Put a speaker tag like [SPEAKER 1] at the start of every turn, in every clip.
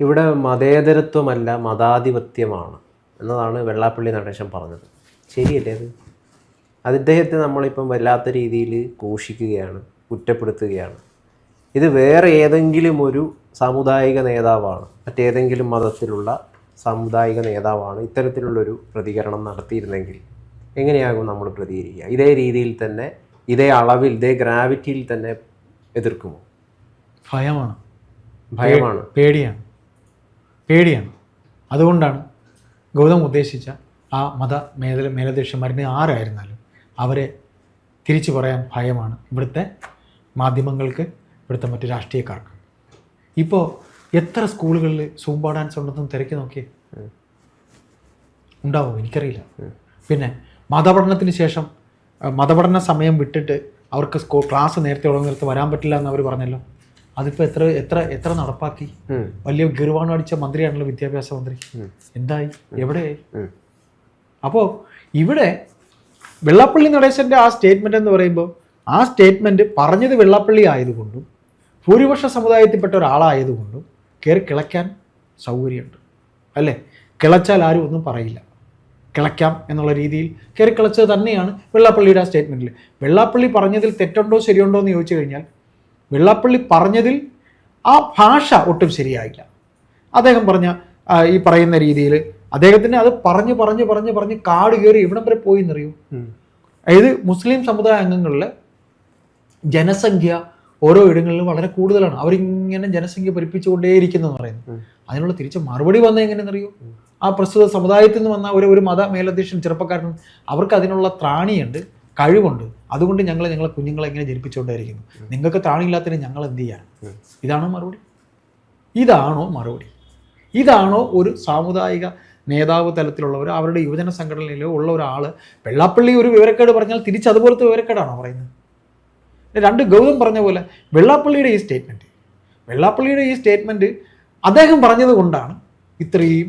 [SPEAKER 1] ഇവിടെ മതേതരത്വമല്ല മതാധിപത്യമാണ് എന്നതാണ് വെള്ളാപ്പള്ളി നടേശൻ പറഞ്ഞത്. ശരിയല്ലേ അത്? അത് ഇദ്ദേഹത്തെ നമ്മളിപ്പം വല്ലാത്ത രീതിയിൽ ഘോഷിക്കുകയാണ് കുറ്റപ്പെടുത്തുകയാണ്. ഇത് വേറെ ഏതെങ്കിലും ഒരു സാമുദായിക നേതാവാണ് മറ്റേതെങ്കിലും മതത്തിലുള്ള സാമുദായിക നേതാവാണ് ഇത്തരത്തിലുള്ളൊരു പ്രതികരണം നടത്തിയിരുന്നെങ്കിൽ എങ്ങനെയാകും നമ്മൾ പ്രതികരിക്കുക? ഇതേ രീതിയിൽ തന്നെ ഇതേ അളവിൽ ഇതേ ഗ്രാവിറ്റിയിൽ തന്നെ എതിർക്കുമോ?
[SPEAKER 2] ഭയമാണ്.
[SPEAKER 1] ഭയമാണ്.
[SPEAKER 2] പേടിയാണ്. പേടിയാണ്. അതുകൊണ്ടാണ് ഗൗതം ഉദ്ദേശിച്ച ആ മത മേല മേലധ്യക്ഷന്മാരിനെ ആരായിരുന്നാലും അവരെ തിരിച്ചു പറയാൻ ഭയമാണ് ഇവിടുത്തെ മാധ്യമങ്ങൾക്ക് ഇവിടുത്തെ മറ്റു രാഷ്ട്രീയക്കാർക്ക്. ഇപ്പോൾ എത്ര സ്കൂളുകളിൽ സൂംബ ഡാൻസ് ഉണ്ടെന്നും തിരക്കി നോക്കിയേ? ഉണ്ടാവും? എനിക്കറിയില്ല. പിന്നെ മതപഠനത്തിന് ശേഷം മതപഠന സമയം വിട്ടിട്ട് അവർക്ക് ക്ലാസ് നേരത്തെ തുടങ്ങുന്നിടത്ത് വരാൻ പറ്റില്ല എന്ന് അവർ പറഞ്ഞല്ലോ. അതിപ്പോൾ എത്ര എത്ര എത്ര നടപ്പാക്കി? വലിയ ഗിർവാണ് അടിച്ച മന്ത്രിയാണല്ലോ വിദ്യാഭ്യാസ മന്ത്രി. എന്തായി? എവിടെ?
[SPEAKER 1] അപ്പോ
[SPEAKER 2] അപ്പോൾ ഇവിടെ വെള്ളാപ്പള്ളി നടേശന്റെ ആ സ്റ്റേറ്റ്മെന്റ് എന്ന് പറയുമ്പോൾ ആ സ്റ്റേറ്റ്മെന്റ് പറഞ്ഞത് വെള്ളാപ്പള്ളി ആയതുകൊണ്ടും ഭൂരിപക്ഷ സമുദായത്തിൽപ്പെട്ട ഒരാളായതുകൊണ്ടും കയറി കിളയ്ക്കാൻ സൗകര്യമുണ്ട്. അല്ലേ? കിളച്ചാൽ ആരും ഒന്നും പറയില്ല. കിളയ്ക്കാം എന്നുള്ള രീതിയിൽ കയറി കിളച്ചത് തന്നെയാണ് വെള്ളാപ്പള്ളിയുടെ ആ സ്റ്റേറ്റ്മെന്റിൽ വെള്ളാപ്പള്ളി പറഞ്ഞതിൽ തെറ്റുണ്ടോ ശരിയുണ്ടോ എന്ന് ചോദിച്ചു കഴിഞ്ഞാൽ വെള്ളാപ്പള്ളി പറഞ്ഞതിൽ ആ ഭാഷ ഒട്ടും ശരിയായില്ല. അദ്ദേഹം പറഞ്ഞ ഈ പറയുന്ന രീതിയിൽ അദ്ദേഹത്തിന് അത് പറഞ്ഞ് പറഞ്ഞ് പറഞ്ഞ് പറഞ്ഞ് കാട് കയറി എവിടം വരെ പോയി എന്നറിയൂ അതായത് മുസ്ലിം സമുദായ അംഗങ്ങളിൽ ജനസംഖ്യ ഓരോ ഇടങ്ങളിലും വളരെ കൂടുതലാണ്. അവരിങ്ങനെ ജനസംഖ്യ പരിപ്പിച്ചുകൊണ്ടേയിരിക്കുന്നതെന്ന് പറയുന്നത്.
[SPEAKER 1] ഉം.
[SPEAKER 2] അതിനുള്ള തിരിച്ച് മറുപടി വന്നത് എങ്ങനെയെന്നറിയോ? ആ പ്രസ്തുത സമുദായത്തിൽ നിന്ന് വന്ന ഒരു ഒരു മത മേലധ്യക്ഷൻ ചെറുപ്പക്കാരൻ അവർക്ക് അതിനുള്ള ത്രാണിയുണ്ട് കഴിവുണ്ട്. അതുകൊണ്ട് ഞങ്ങൾ ഞങ്ങളെ കുഞ്ഞുങ്ങളെ ഇങ്ങനെ ജനിപ്പിച്ചുകൊണ്ടേയിരിക്കുന്നു. നിങ്ങൾക്ക് താണില്ലാത്തതിന് ഞങ്ങൾ എന്ത് ചെയ്യാൻ. ഇതാണോ മറുപടി? ഇതാണോ മറുപടി? ഇതാണോ ഒരു സാമുദായിക നേതാവ് തലത്തിലുള്ളവർ അവരുടെ യുവജന സംഘടനയിലോ ഉള്ള ഒരാൾ വെള്ളാപ്പള്ളി ഒരു വിവരക്കേട് പറഞ്ഞാൽ തിരിച്ച് അതുപോലത്തെ വിവരക്കേടാണോ പറയുന്നത്? രണ്ട് ഗൗതം പറഞ്ഞ പോലെ വെള്ളാപ്പള്ളിയുടെ ഈ സ്റ്റേറ്റ്മെന്റ് വെള്ളാപ്പള്ളിയുടെ ഈ സ്റ്റേറ്റ്മെന്റ് അദ്ദേഹം പറഞ്ഞത് കൊണ്ടാണ് ഇത്രയും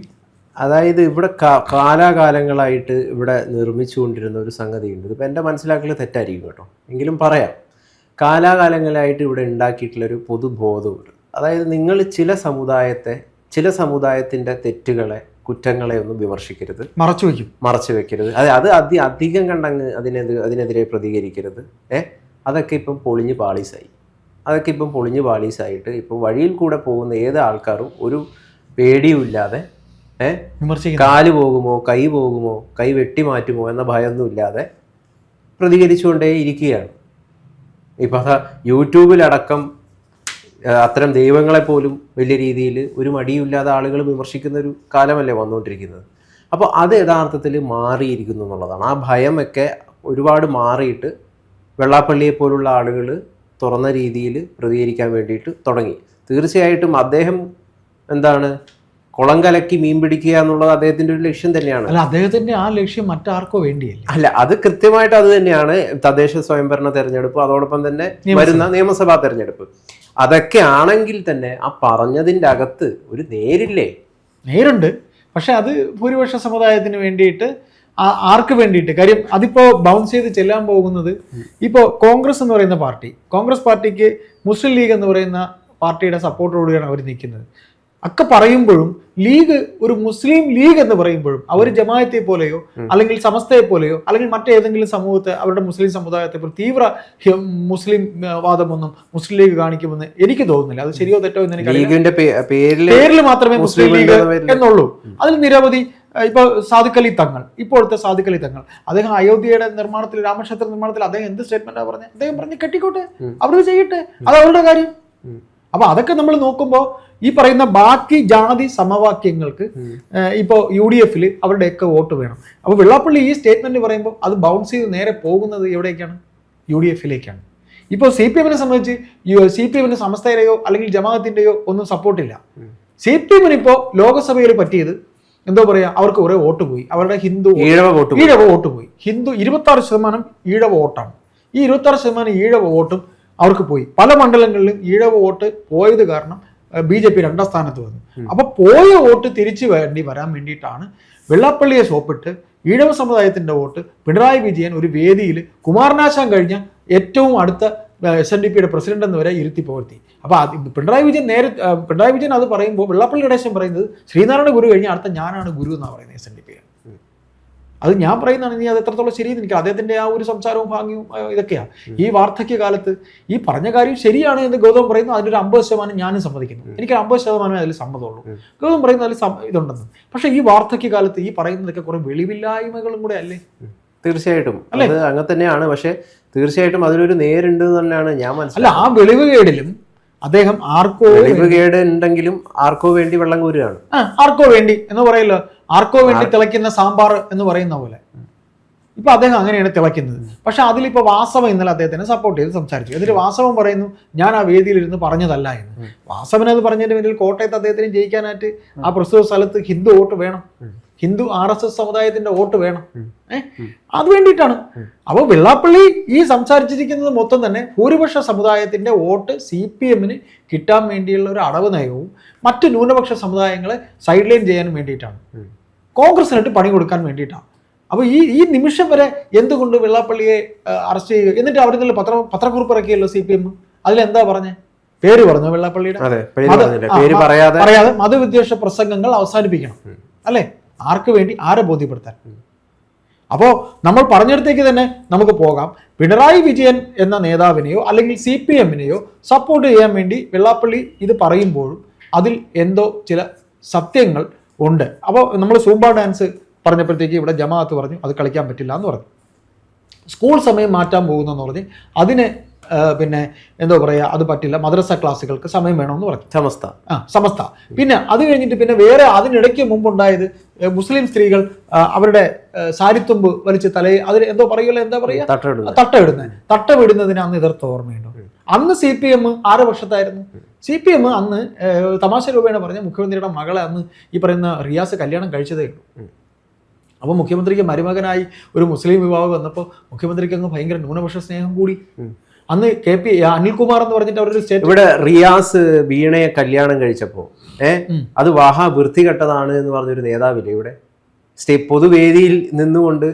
[SPEAKER 1] അതായത് ഇവിടെ കാലാകാലങ്ങളായിട്ട് ഇവിടെ നിർമ്മിച്ചുകൊണ്ടിരുന്ന ഒരു സംഗതിയുണ്ട്. ഇതിപ്പോൾ എന്റെ മനസ്സിലാക്കൽ തെറ്റായിരിക്കും കേട്ടോ. എങ്കിലും പറയാം. കാലാകാലങ്ങളായിട്ട് ഇവിടെ ഉണ്ടാക്കിയിട്ടുള്ളൊരു പൊതുബോധമുണ്ട്. അതായത് നിങ്ങൾ ചില സമുദായത്തെ ചില സമുദായത്തിന്റെ തെറ്റുകളെ കുറ്റങ്ങളെ ഒന്നും വിമർശിക്കരുത്.
[SPEAKER 2] മറച്ചു വയ്ക്കും.
[SPEAKER 1] മറച്ചു വെക്കരുത് അതെ അത് അതി അധികം കണ്ടങ്ങ് അതിനെതിരെ അതിനെതിരെ പ്രതികരിക്കരുത്. ഏ? അതൊക്കെ ഇപ്പം പൊളിഞ്ഞ് പാളീസായി. അതൊക്കെ ഇപ്പം പൊളിഞ്ഞ് പാളീസായിട്ട് ഇപ്പോൾ വഴിയിൽ കൂടെ പോകുന്ന ഏത് ആൾക്കാരും ഒരു പേടിയുമില്ലാതെ ഏ?
[SPEAKER 2] വിമർശിക്കുന്നു.
[SPEAKER 1] കാൽ പോകുമോ കൈ പോകുമോ കൈ വെട്ടി മാറ്റുമോ എന്ന ഭയമൊന്നും ഇല്ലാതെ പ്രതികരിച്ചുകൊണ്ടേ ഇരിക്കുകയാണ് ഇപ്പം യൂട്യൂബിലടക്കം അത്തരം ദൈവങ്ങളെ പോലും വലിയ രീതിയിൽ ഒരു മടിയില്ലാതെ ആളുകൾ വിമർശിക്കുന്ന ഒരു കാലമല്ലേ വന്നുകൊണ്ടിരിക്കുന്നത്. അപ്പോൾ അത് യഥാർത്ഥത്തിൽ മാറിയിരിക്കുന്നു എന്നുള്ളതാണ്. ആ ഭയമൊക്കെ ഒരുപാട് മാറിയിട്ട് വെള്ളാപ്പള്ളിയെ പോലുള്ള ആളുകൾ തുറന്ന രീതിയിൽ പ്രതികരിക്കാൻ വേണ്ടിയിട്ട് തുടങ്ങി. തീർച്ചയായിട്ടും അദ്ദേഹം എന്താണ് കുളം കലക്കി മീൻ പിടിക്കുക എന്നുള്ളത് അദ്ദേഹത്തിന്റെ ഒരു ലക്ഷ്യം തന്നെയാണ്.
[SPEAKER 2] അല്ല അദ്ദേഹത്തിന്റെ ആ ലക്ഷ്യം മറ്റാർക്കോ വേണ്ടിയല്ല.
[SPEAKER 1] അല്ല അത് കൃത്യമായിട്ട് അത് തന്നെയാണ് തദ്ദേശ സ്വയംഭരണ തെരഞ്ഞെടുപ്പ് അതോടൊപ്പം തന്നെ വരുന്ന നിയമസഭാ തെരഞ്ഞെടുപ്പ്. അതൊക്കെ ആണെങ്കിൽ തന്നെ ആ പറഞ്ഞതിന്റെ അകത്ത് ഒരു നേരില്ലേ?
[SPEAKER 2] നേരുണ്ട്. പക്ഷെ അത് ഭൂരിപക്ഷ സമുദായത്തിന് വേണ്ടിയിട്ട് ആ- ആർക്ക് വേണ്ടിയിട്ട്? കാര്യം അതിപ്പോ ബൗൺസ് ചെയ്ത് ചെല്ലാൻ പോകുന്നത് ഇപ്പോ കോൺഗ്രസ് എന്ന് പറയുന്ന പാർട്ടി. കോൺഗ്രസ് പാർട്ടിക്ക് മുസ്ലിം ലീഗ് എന്ന് പറയുന്ന പാർട്ടിയുടെ സപ്പോർട്ടോടുകൂടിയാണ് അവർ നിൽക്കുന്നത്. ഒക്കെ പറയുമ്പോഴും ലീഗ് ഒരു മുസ്ലിം ലീഗ് എന്ന് പറയുമ്പോഴും അവർ ജമായത്തെ പോലെയോ അല്ലെങ്കിൽ സമസ്തയെ പോലെയോ അല്ലെങ്കിൽ മറ്റേതെങ്കിലും സമൂഹത്തെ അവരുടെ മുസ്ലിം സമുദായത്തെ പോലെ തീവ്ര മുസ്ലിം വാദമൊന്നും മുസ്ലിം ലീഗ് കാണിക്കുമെന്ന് എനിക്ക് തോന്നുന്നില്ല. അത് ശരിയോ തെറ്റോ എന്ന് എനിക്ക് പേരിൽ മാത്രമേ മുസ്ലിം ലീഗ് എന്നുള്ളൂ. അതിൽ നിരവധി ഇപ്പൊ സാദിഖ് അലി തങ്ങൾ ഇപ്പോഴത്തെ സാദിഖ് അലി തങ്ങൾ. അദ്ദേഹം അയോധ്യയുടെ നിർമ്മാണത്തിൽ രാമക്ഷേത്ര നിർമ്മാണത്തിൽ അദ്ദേഹം എന്ത് സ്റ്റേറ്റ്മെന്റാ പറഞ്ഞത് അദ്ദേഹം പറഞ്ഞ് കെട്ടിക്കോട്ടെ. അവർ ചെയ്യട്ടെ. അത് അവരുടെ കാര്യം.
[SPEAKER 1] ഉം.
[SPEAKER 2] അപ്പൊ അതൊക്കെ നമ്മൾ നോക്കുമ്പോൾ ഈ പറയുന്ന ബാക്കി ജാതി സമവാക്യങ്ങൾക്ക് ഇപ്പോൾ ഇപ്പോ യു ഡി എഫിൽ അവരുടെയൊക്കെ വോട്ട് വേണം. അപ്പോൾ വെള്ളാപ്പള്ളി ഈ സ്റ്റേറ്റ്മെന്റ് പറയുമ്പോൾ അത് ബൗൺസ് ചെയ്ത് നേരെ പോകുന്നത് എവിടേക്കാണ്? യു ഡി എഫിലേക്കാണ്. ഇപ്പോൾ സി പി എമ്മിനെ സംബന്ധിച്ച് സി പി എമ്മിന് സമസ്തയുടെയോ അല്ലെങ്കിൽ ജമാഅത്തിന്റെയോ ഒന്നും സപ്പോർട്ടില്ല സി പി എമ്മിന് ഇപ്പോൾ ലോകസഭയിൽ പറ്റിയത് എന്തോ പറയാ അവർക്ക് കുറെ വോട്ട് പോയി. അവരുടെ ഹിന്ദു
[SPEAKER 1] ഈഴവ വോട്ട്.
[SPEAKER 2] ഈഴവ വോട്ട് പോയി. ഹിന്ദു ഇരുപത്തി ആറ് ശതമാനം ഈഴവ വോട്ടാണ്. ഈ ഇരുപത്തി ആറ് ശതമാനം ഈഴവ വോട്ടും അവർക്ക് പോയി. പല മണ്ഡലങ്ങളിലും ഈഴവ വോട്ട് പോയത് കാരണം ബി ജെ പി രണ്ടാം സ്ഥാനത്ത് വന്നു. അപ്പൊ പോയ വോട്ട് തിരിച്ചു വേണ്ടി വരാൻ വേണ്ടിയിട്ടാണ് വെള്ളാപ്പള്ളിയെ സോപ്പിട്ട് ഈഴവ സമുദായത്തിന്റെ വോട്ട് പിണറായി വിജയൻ ഒരു വേദിയിൽ കുമാരനാശാൻ കഴിഞ്ഞ ഏറ്റവും അടുത്ത എസ് എൻ ഡി പിയുടെ പ്രസിഡന്റ് എന്ന് വരെ ഇരുത്തി പുകഴ്ത്തി. അപ്പോൾ അത് പിണറായി വിജയൻ നേരെ പിണറായി വിജയൻ അത് പറയുമ്പോൾ വെള്ളാപ്പള്ളി ഗണേശൻ പറയുന്നത് ശ്രീനാരായണ ഗുരു കഴിഞ്ഞ അടുത്ത ഞാനാണ് ഗുരു എന്നാണ് പറയുന്നത് എസ് എൻ ഡി പി അത് ഞാൻ പറയുന്നതാണ് നീ അത് എത്രത്തോളം ശരിയെന്ന് എനിക്ക് അദ്ദേഹത്തിന്റെ ആ ഒരു സംസാരവും ഭാഗ്യവും ഇതൊക്കെയാണ് ഈ വാർദ്ധക്യ കാലത്ത് ഈ പറഞ്ഞ കാര്യം ശരിയാണ് എന്ന് ഗൗതം പറയുന്നു ഒരു അമ്പത് ശതമാനം ഞാനും സമ്മതിക്കുന്നു. എനിക്ക് അമ്പത് ശതമാനമേ അതിൽ സമ്മതമുള്ളൂ. ഗൗതം പറയുന്ന അതിൽ ഇതുണ്ടെന്ന്. പക്ഷേ ഈ വാർദ്ധക്യ കാലത്ത് ഈ പറയുന്നതൊക്കെ കുറെ വെളിവില്ലായ്മകളും കൂടെ അല്ലേ?
[SPEAKER 1] തീർച്ചയായിട്ടും. അത് അങ്ങനെ തന്നെയാണ്. പക്ഷെ തീർച്ചയായിട്ടും അതിലൊരു നേരുണ്ട് തന്നെയാണ് ഞാൻ മനസ്സിലാക്കുന്നത് അല്ല
[SPEAKER 2] ആ വെളിവ് വെളിവുകേടിലും അദ്ദേഹം ആർക്കോ
[SPEAKER 1] കേട് ഉണ്ടെങ്കിലും ആർക്കോ വേണ്ടി വെള്ളം കോരുകയാണ്.
[SPEAKER 2] ആർക്കോ വേണ്ടി എന്ന് പറയല്ലോ. ആർക്കോ വേണ്ടി തിളയ്ക്കുന്ന സാമ്പാർ എന്ന് പറയുന്ന പോലെ. ഇപ്പൊ അദ്ദേഹം അങ്ങനെയാണ് തിളയ്ക്കുന്നത്. പക്ഷെ അതിലിപ്പോ വാസവ ഇന്നലെ അദ്ദേഹത്തിനെ സപ്പോർട്ട് ചെയ്ത് സംസാരിച്ചു. എന്നിട്ട് വാസവൻ പറയുന്നു ഞാൻ ആ വേദിയിൽ ഇരുന്ന് പറഞ്ഞതല്ല എന്ന്. വാസവൻ അത് പറഞ്ഞതിന്റെ പിന്നിൽ കോട്ടയത്ത് അദ്ദേഹത്തിന് ജയിക്കാനായിട്ട് ആ പ്രസ്തുത സ്ഥലത്ത് ഹിന്ദു വോട്ട് വേണം. ഹിന്ദു ആർ എസ് എസ് സമുദായത്തിന്റെ വോട്ട് വേണം. ഏഹ് അത് വേണ്ടിയിട്ടാണ്. അപ്പോൾ വെള്ളാപ്പള്ളി ഈ സംസാരിച്ചിരിക്കുന്നത് മൊത്തം തന്നെ ഭൂരിപക്ഷ സമുദായത്തിന്റെ വോട്ട് സി പി എമ്മിന് കിട്ടാൻ വേണ്ടിയുള്ള ഒരു അടവ് നയവും മറ്റ് ന്യൂനപക്ഷ സമുദായങ്ങളെ സൈഡ് ലൈൻ ചെയ്യാൻ വേണ്ടിയിട്ടാണ്. കോൺഗ്രസിനായിട്ട് പണി കൊടുക്കാൻ വേണ്ടിയിട്ടാണ്. അപ്പോൾ ഈ ഈ നിമിഷം വരെ എന്തുകൊണ്ട് വെള്ളാപ്പള്ളിയെ അറസ്റ്റ് ചെയ്യുക? എന്നിട്ട് അവിടെ നിന്ന് പത്ര പത്രക്കുറിപ്പ് ഇറക്കിയല്ലോ സി പി എം? അതിലെന്താ പറഞ്ഞേ? പേര് പറഞ്ഞു വെള്ളാപ്പള്ളിയുടെ?
[SPEAKER 1] പറയാതെ
[SPEAKER 2] മതവിദ്വേഷ പ്രസംഗങ്ങൾ അവസാനിപ്പിക്കണം. അല്ലേ? ആർക്ക് വേണ്ടി ആരെ ബോധ്യപ്പെടുത്താൻ അപ്പോൾ നമ്മൾ പറഞ്ഞിടത്തേക്ക് തന്നെ നമുക്ക് പോകാം. പിണറായി വിജയൻ എന്ന നേതാവിനെയോ അല്ലെങ്കിൽ സി പി എമ്മിനെയോ സപ്പോർട്ട് ചെയ്യാൻ വേണ്ടി വെള്ളാപ്പള്ളി ഇത് പറയുമ്പോഴും അതിൽ എന്തോ ചില സത്യങ്ങൾ ഉണ്ട്. അപ്പോൾ നമ്മൾ സൂംബ ഡാൻസ് പറഞ്ഞപ്പോഴത്തേക്ക് ഇവിടെ ജമാഅത്ത് പറഞ്ഞു അത് കളിക്കാൻ പറ്റില്ല എന്ന് പറഞ്ഞു. സ്കൂൾ സമയം മാറ്റാൻ പോകുന്നെന്ന് പറഞ്ഞ് അതിന് പിന്നെ എന്തോ പറയുക അത് പറ്റില്ല. മദ്രസ ക്ലാസ്സുകൾക്ക് സമയം വേണമെന്ന് പറഞ്ഞു.
[SPEAKER 1] സമസ്ത.
[SPEAKER 2] ആ സമസ്ത. പിന്നെ അത് കഴിഞ്ഞിട്ട് പിന്നെ വേറെ അതിനിടയ്ക്ക് മുമ്പുണ്ടായത് മുസ്ലിം സ്ത്രീകൾ അവരുടെ സാരിത്തുമ്പ് വലിച്ച് തലയിൽ അതിന് എന്തോ പറയുമല്ലോ എന്താ പറയുക
[SPEAKER 1] തട്ടിടുന്നത്
[SPEAKER 2] തട്ട വിടുന്നതിന് അന്ന് എതിർത്ത ഓർമ്മയുണ്ടോ അന്ന് സി പി എം ആറ് വർഷത്തായിരുന്നു സി പി എം അന്ന് തമാശ രൂപേണ പറഞ്ഞ മുഖ്യമന്ത്രിയുടെ മകളെ അന്ന് ഈ പറയുന്ന റിയാസ് കല്യാണം കഴിച്ചതേ ഉള്ളൂ. അപ്പോൾ മുഖ്യമന്ത്രിക്ക് മരുമകനായി ഒരു മുസ്ലിം യുവാവ് വന്നപ്പോൾ മുഖ്യമന്ത്രിക്ക് അങ്ങ് ഭയങ്കര ന്യൂനപക്ഷ സ്നേഹം കൂടി. അന്ന് കെ പി അനിൽകുമാർ എന്ന് പറഞ്ഞിട്ട് അവരൊരു സ്റ്റേറ്റ്
[SPEAKER 1] ഇവിടെ റിയാസ് വീണയെ കല്യാണം കഴിച്ചപ്പോ ഏ. അത് വാഹ വൃത്തികെട്ടതാണ് എന്ന് പറഞ്ഞൊരു നേതാവില്ലേ ഇവിടെ? സ്റ്റേ പൊതുവേദിയിൽ നിന്നുകൊണ്ട്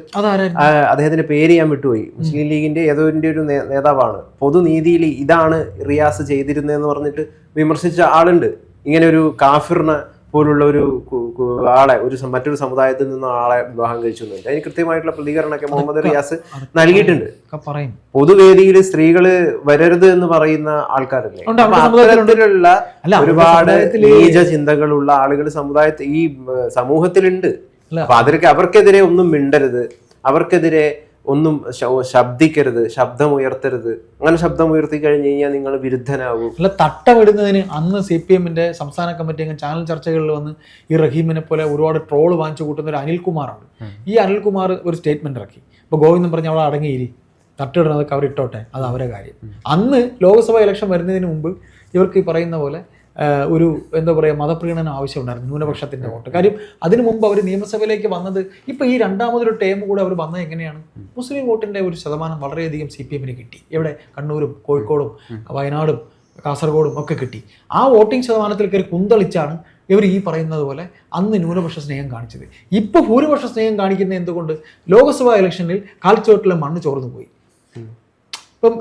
[SPEAKER 1] അദ്ദേഹത്തിന്റെ പേര് ഞാൻ വിട്ടുപോയി. മുസ്ലിം ലീഗിന്റെ ഏതോന്റെ ഒരു നേതാവാണ്. പൊതുനീതിയിൽ ഇതാണ് റിയാസ് ചെയ്തിരുന്നതെന്ന് പറഞ്ഞിട്ട് വിമർശിച്ച ആളുണ്ട്. ഇങ്ങനെ ഒരു കാഫിറിനെ പോലുള്ള ഒരു ആളെ ഒരു മറ്റൊരു സമുദായത്തിൽ നിന്ന് ആളെ വിവാഹം കഴിച്ചു അതിന് കൃത്യമായിട്ടുള്ള പ്രതികരണമൊക്കെ മുഹമ്മദ് റിയാസ് നൽകിയിട്ടുണ്ട്. പൊതുവേദിയിൽ സ്ത്രീകൾ വരരുത് എന്ന് പറയുന്ന ആൾക്കാരല്ലേ? അത്തരത്തിലുള്ള ഒരുപാട് നീച ചിന്തകളുള്ള ആളുകൾ സമുദായത്തിൽ ഈ സമൂഹത്തിലുണ്ട്. അപ്പൊ അതിലൊക്കെ അവർക്കെതിരെ ഒന്നും മിണ്ടരുത്. അവർക്കെതിരെ ഒന്നും ശബ്ദിക്കരുത് ശബ്ദം ഉയർത്തരുത് അങ്ങനെ ശബ്ദം ഉയർത്തി കഴിഞ്ഞു കഴിഞ്ഞാൽ നിങ്ങൾ വിരുദ്ധനാകും.
[SPEAKER 2] അല്ല തട്ടമിടുന്നതിന് അന്ന് സി പി എമ്മിന്റെ സംസ്ഥാന കമ്മിറ്റി അംഗം ചാനൽ ചർച്ചകളിൽ വന്ന് ഈ റഹീമിനെ പോലെ ഒരുപാട് ട്രോൾ വാങ്ങിച്ചു കൂട്ടുന്ന ഒരു അനിൽകുമാറാണ്. ഈ അനിൽകുമാർ ഒരു സ്റ്റേറ്റ്മെന്റ് ഇറക്കി. ഇപ്പൊ ഗോവിന്ദൻ പറഞ്ഞ അവളെ അടങ്ങിയിരി. തട്ടിടുന്നതൊക്കെ അവർ ഇട്ടോട്ടെ. അത് അവരെ കാര്യം. അന്ന് ലോക്സഭാ ഇലക്ഷൻ വരുന്നതിന് മുമ്പ് ഇവർക്ക് ഈ പറയുന്ന പോലെ ഒരു എന്താ പറയുക മതപ്രീണനം ആവശ്യമുണ്ടായിരുന്നു ന്യൂനപക്ഷത്തിന്റെ വോട്ട്. കാര്യം അതിനു മുമ്പ് അവർ നിയമസഭയിലേക്ക് വന്നത് ഇപ്പൊ ഈ രണ്ടാമതൊരു ടേം കൂടെ അവർ വന്നത് എങ്ങനെയാണ്? മുസ്ലിം വോട്ടിന്റെ ഒരു ശതമാനം വളരെയധികം സി പി എമ്മിന് കിട്ടി. എവിടെ? കണ്ണൂരും കോഴിക്കോടും വയനാടും കാസർഗോഡും ഒക്കെ കിട്ടി. ആ വോട്ടിംഗ് ശതമാനത്തിൽ കയറി കുന്തളിച്ചാണ് ഇവർ ഈ പറയുന്നത് പോലെ അന്ന് ന്യൂനപക്ഷ സ്നേഹം കാണിച്ചത്. ഇപ്പോൾ ഭൂരിപക്ഷ സ്നേഹം കാണിക്കുന്ന എന്തുകൊണ്ട്? ലോക്സഭാ ഇലക്ഷനിൽ കാൽച്ചുവട്ടിലെ മണ്ണ് ചോർന്നു പോയി. ഇപ്പം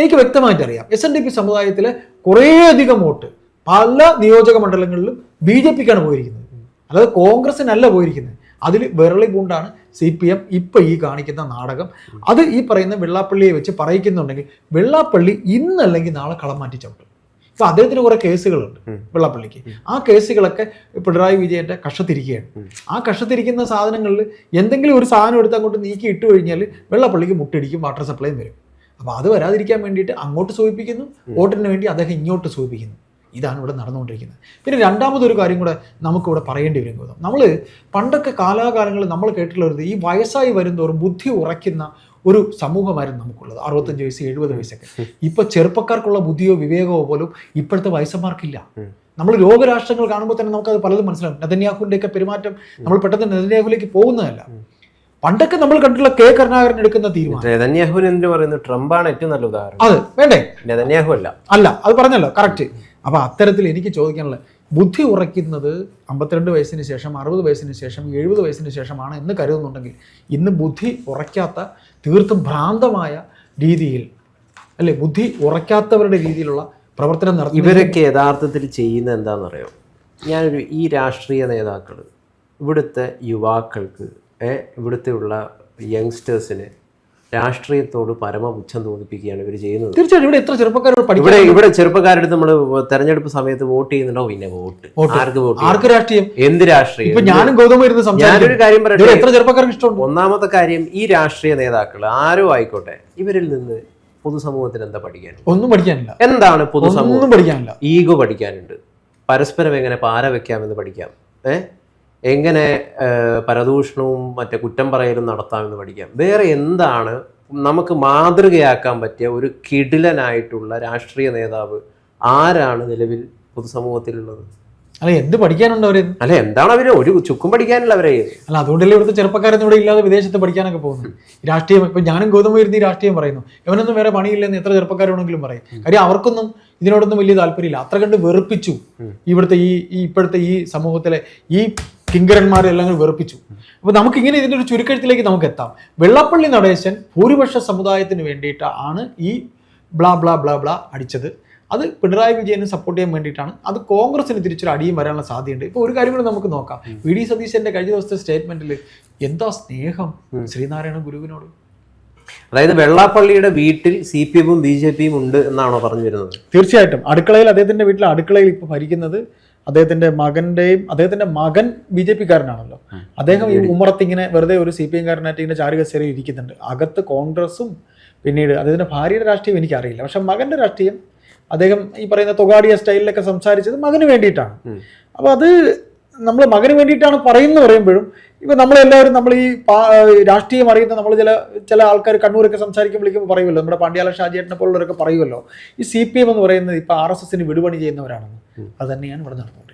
[SPEAKER 2] എനിക്ക് വ്യക്തമായിട്ട് അറിയാം എസ് എൻ ഡി പി സമുദായത്തിലെ കുറേയധികം വോട്ട് പല നിയോജക മണ്ഡലങ്ങളിലും ബി ജെ പിക്കാണ് പോയിരിക്കുന്നത്. അല്ലാതെ കോൺഗ്രസിനല്ല പോയിരിക്കുന്നത്. അതിൽ വിരളി പൂണ്ടാണ് സി പി എം ഇപ്പം ഈ കാണിക്കുന്ന നാടകം. അത് ഈ പറയുന്ന വെള്ളാപ്പള്ളിയെ വെച്ച് പറയിക്കുന്നുണ്ടെങ്കിൽ വെള്ളാപ്പള്ളി ഇന്നല്ലെങ്കിൽ നാളെ കളം മാറ്റി ചവിട്ടും. ഇപ്പം അദ്ദേഹത്തിന് കുറേ കേസുകളുണ്ട് വെള്ളാപ്പള്ളിക്ക്. ആ കേസുകളൊക്കെ പിണറായി വിജയന്റെ കഷത്തിരിക്കുകയാണ് ആ കഷത്തിരിക്കുന്ന സാധനങ്ങളിൽ എന്തെങ്കിലും ഒരു സാധനം എടുത്ത് അങ്ങോട്ട് നീക്കി ഇട്ട് കഴിഞ്ഞാൽ വെള്ളാപ്പള്ളിക്ക് മുട്ടടിക്കും വാട്ടർ സപ്ലൈയും വരും. അപ്പോൾ അത് വരാതിരിക്കാൻ വേണ്ടിയിട്ട് അങ്ങോട്ട് സൂചിപ്പിക്കുന്നു. വോട്ടിന് വേണ്ടി അദ്ദേഹം ഇങ്ങോട്ട് സൂചിപ്പിക്കുന്നു. ഇതാണ് ഇവിടെ നടന്നുകൊണ്ടിരിക്കുന്നത്. പിന്നെ രണ്ടാമതൊരു കാര്യം കൂടെ നമുക്കിവിടെ പറയേണ്ടി വരും ഗൗതം. നമ്മൾ പണ്ടൊക്കെ കാലാകാലങ്ങളിൽ നമ്മൾ കേട്ടിട്ടുള്ള ഒരു ഇത്, ഈ വയസ്സായി വരുന്നതോറും ബുദ്ധി ഉറയ്ക്കുന്ന ഒരു സമൂഹമായിരുന്നു നമുക്കുള്ളത്. അറുപത്തഞ്ച് വയസ്സ് എഴുപത് വയസ്സൊക്കെ. ഇപ്പൊ ചെറുപ്പക്കാർക്കുള്ള ബുദ്ധിയോ വിവേകമോ പോലും ഇപ്പോഴത്തെ വയസ്സന്മാർക്കില്ല. നമ്മൾ ലോകരാഷ്ട്രങ്ങൾ കാണുമ്പോൾ തന്നെ നമുക്കത് പലതും മനസ്സിലാവും നെതന്യാഹുവിന്റെയൊക്കെ പെരുമാറ്റം നമ്മൾ പെട്ടെന്ന് നെതന്യാഹുവിലേക്ക് പോകുന്നതല്ല. പണ്ടൊക്കെ നമ്മൾ കണ്ടിട്ടുള്ള കെ. കരുണാകരൻ എടുക്കുന്ന തീരുമാനം.
[SPEAKER 1] നെതന്യാഹുവിന് എന്തിനു പറയുന്നത്? ട്രംപാണ് ഏറ്റവും നല്ല ഉദാഹരണം.
[SPEAKER 2] അത് വേണ്ടേ?
[SPEAKER 1] നെതന്യാഹു അല്ല
[SPEAKER 2] അല്ല അത് പറഞ്ഞല്ലോ. കറക്റ്റ്. അപ്പൊ അത്തരത്തിൽ എനിക്ക് ചോദിക്കാനുള്ള ബുദ്ധി ഉറയ്ക്കുന്നത് അമ്പത്തിരണ്ട് വയസ്സിന് ശേഷം അറുപത് വയസ്സിന് ശേഷം എഴുപത് വയസ്സിന് ശേഷമാണ് എന്ന് കരുതുന്നുണ്ടെങ്കിൽ ഇന്ന് ബുദ്ധി ഉറയ്ക്കാത്ത തീർത്തും ഭ്രാന്തമായ രീതിയിൽ അല്ലെ ബുദ്ധി ഉറയ്ക്കാത്തവരുടെ രീതിയിലുള്ള പ്രവർത്തനം നടത്തി
[SPEAKER 1] ഇവരൊക്കെ യഥാർത്ഥത്തിൽ ചെയ്യുന്ന എന്താണെന്നറിയോ? ഞാനൊരു ഈ രാഷ്ട്രീയ നേതാക്കൾ ഇവിടുത്തെ യുവാക്കൾക്ക് ഇവിടുത്തെ ഉള്ള യങ്സ്റ്റേഴ്സിന് രാഷ്ട്രീയത്തോട് പരമപുച്ഛം തോന്നിപ്പിക്കുകയാണ് ഇവർ ചെയ്യുന്നത്.
[SPEAKER 2] തീർച്ചയായിട്ടും ഇവിടെ എത്ര ചെറുപ്പക്കാരോട്
[SPEAKER 1] ഇവിടെ ഇവിടെ ചെറുപ്പക്കാരുടെ നമ്മൾ തെരഞ്ഞെടുപ്പ് സമയത്ത് വോട്ട് ചെയ്യുന്നുണ്ടോ? പിന്നെ വോട്ട്. ആർക്ക് വോട്ട്
[SPEAKER 2] ആർക്ക് രാഷ്ട്രീയം?
[SPEAKER 1] എന്ത് രാഷ്ട്രീയം?
[SPEAKER 2] ഇപ്പൊ ഞാനും ഇരുന്ന്
[SPEAKER 1] ഞാനൊരു കാര്യം പറയട്ടെ.
[SPEAKER 2] എത്ര ചെറുപ്പക്കാർക്ക് ഇഷ്ടമുണ്ട്?
[SPEAKER 1] ഒന്നാമത്തെ കാര്യം ഈ രാഷ്ട്രീയ നേതാക്കൾ ആരോ ആയിക്കോട്ടെ ഇവരിൽ നിന്ന് പൊതുസമൂഹത്തിന് എന്താ പഠിക്കാൻ
[SPEAKER 2] ഒന്നും പഠിക്കാനില്ല.
[SPEAKER 1] എന്താണ് പൊതുസമൂഹം?
[SPEAKER 2] ഒന്നും പഠിക്കാനില്ല.
[SPEAKER 1] ഈഗോ പഠിക്കാനുണ്ട്. പരസ്പരം എങ്ങനെ പാര വെക്കാമെന്ന് പഠിക്കാം. ഏ? എങ്ങനെ പരദൂഷണവും മറ്റേ കുറ്റം പറയലും നടത്താമെന്ന് പഠിക്കാം. വേറെ എന്താണ് നമുക്ക് മാതൃകയാക്കാൻ പറ്റിയ ഒരു കിടിലനായിട്ടുള്ള രാഷ്ട്രീയ നേതാവ് ആരാണ് നിലവിൽ പൊതുസമൂഹത്തിലുള്ളത്?
[SPEAKER 2] അല്ല എന്ത് പഠിക്കാനുണ്ട് അവർ?
[SPEAKER 1] അല്ല എന്താണ് അവർ? ഒരു ചുക്കും പഠിക്കാനില്ല അവരെ.
[SPEAKER 2] അല്ല അതുകൊണ്ടല്ലേ ഇവിടുത്തെ ചെറുപ്പക്കാരൊന്നും ഇവിടെ ഇല്ലാതെ വിദേശത്ത് പഠിക്കാനൊക്കെ പോകുന്നു രാഷ്ട്രീയം ഇപ്പൊ ഞാനും ഗൗതമ ഇരുന്ന് ഈ രാഷ്ട്രീയം പറയുന്നു. ഇവനൊന്നും വേറെ പണിയില്ലെന്ന് എത്ര ചെറുപ്പക്കാരാണെങ്കിലും പറയും. കാര്യം അവർക്കൊന്നും ഇതിനോടൊന്നും വലിയ താല്പര്യമില്ല. അത്ര കണ്ട് വെറുപ്പിച്ചു ഇവിടുത്തെ ഈ ഈ ഇപ്പോഴത്തെ ഈ സമൂഹത്തിലെ ഈ കിങ്കരന്മാരെ എല്ലാം വെറുപ്പിച്ചു. അപ്പൊ നമുക്ക് ഇങ്ങനെ ഇതിന്റെ ഒരു ചുരുക്കഴുത്തിലേക്ക് നമുക്ക് എത്താം. വെള്ളപ്പള്ളി നടേശൻ ഭൂരിപക്ഷ സമുദായത്തിന് വേണ്ടിയിട്ട് ആണ് ഈ ബ്ലാ ബ്ലാ ബ്ലാ ബ്ലാ അടിച്ചത്. അത് പിണറായി വിജയനെ സപ്പോർട്ട് ചെയ്യാൻ വേണ്ടിയിട്ടാണ്. അത് കോൺഗ്രസിന് തിരിച്ചൊരു അടിയും വരാനുള്ള സാധ്യതയുണ്ട്. ഇപ്പൊ ഒരു കാര്യം കൂടി നമുക്ക് നോക്കാം. വി ഡി സതീശന്റെ കഴിഞ്ഞ ദിവസത്തെ സ്റ്റേറ്റ്മെന്റിൽ എന്താ സ്നേഹം ശ്രീനാരായണ ഗുരുവിനോട്?
[SPEAKER 1] അതായത് വെള്ളാപ്പള്ളിയുടെ വീട്ടിൽ സി പി എമ്മും ബി ജെ പിയും ഉണ്ട് എന്നാണോ പറഞ്ഞു വരുന്നത്?
[SPEAKER 2] തീർച്ചയായിട്ടും. അടുക്കളയിൽ അദ്ദേഹത്തിന്റെ വീട്ടിൽ അടുക്കളയിൽ ഇപ്പോൾ ഭരിക്കുന്നത് അദ്ദേഹത്തിന്റെ മകന്റെയും അദ്ദേഹത്തിന്റെ മകൻ ബി ജെ പിക്കാരനാണല്ലോ. അദ്ദേഹം ഈ ഉമ്മറത്ത് ഇങ്ങനെ വെറുതെ ഒരു സി പി എം കാരനായിട്ട് ഇങ്ങനെ ചാരുകസേരയിൽ ഇരിക്കുന്നുണ്ട്. അകത്ത് കോൺഗ്രസും പിന്നീട് അദ്ദേഹത്തിന്റെ ഭാര്യയുടെ രാഷ്ട്രീയം എനിക്കറിയില്ല. പക്ഷെ മകന്റെ രാഷ്ട്രീയം അദ്ദേഹം ഈ പറയുന്ന തൊഗാടിയ സ്റ്റൈലിലൊക്കെ സംസാരിച്ചത് മകന് വേണ്ടിയിട്ടാണ്.
[SPEAKER 1] അപ്പൊ
[SPEAKER 2] അപ്പോൾ അത് നമ്മൾ മകന് വേണ്ടിയിട്ടാണ് പറയുന്നത് പറയുമ്പോഴും ഇപ്പം നമ്മളെല്ലാവരും നമ്മൾ ഈ രാഷ്ട്രീയം അറിയുന്ന നമ്മൾ ചില ചില ആൾക്കാർ കണ്ണൂരൊക്കെ സംസാരിക്കും വിളിക്കുമ്പോൾ പറയുമല്ലോ. നമ്മുടെ പാണ്ഡ്യാല ഷാജിയേട്ടനെ പോലുള്ളവരൊക്കെ പറയുമല്ലോ. ഈ സി പി എം എന്ന് പറയുന്നത് ഇപ്പൊ ആർ എസ് എസിന് വിടുപണി ചെയ്യുന്നവരാണെന്ന്. അത് തന്നെയാണ് ഇവിടെ നടന്നുകൊണ്ടിരിക്കുന്നത്.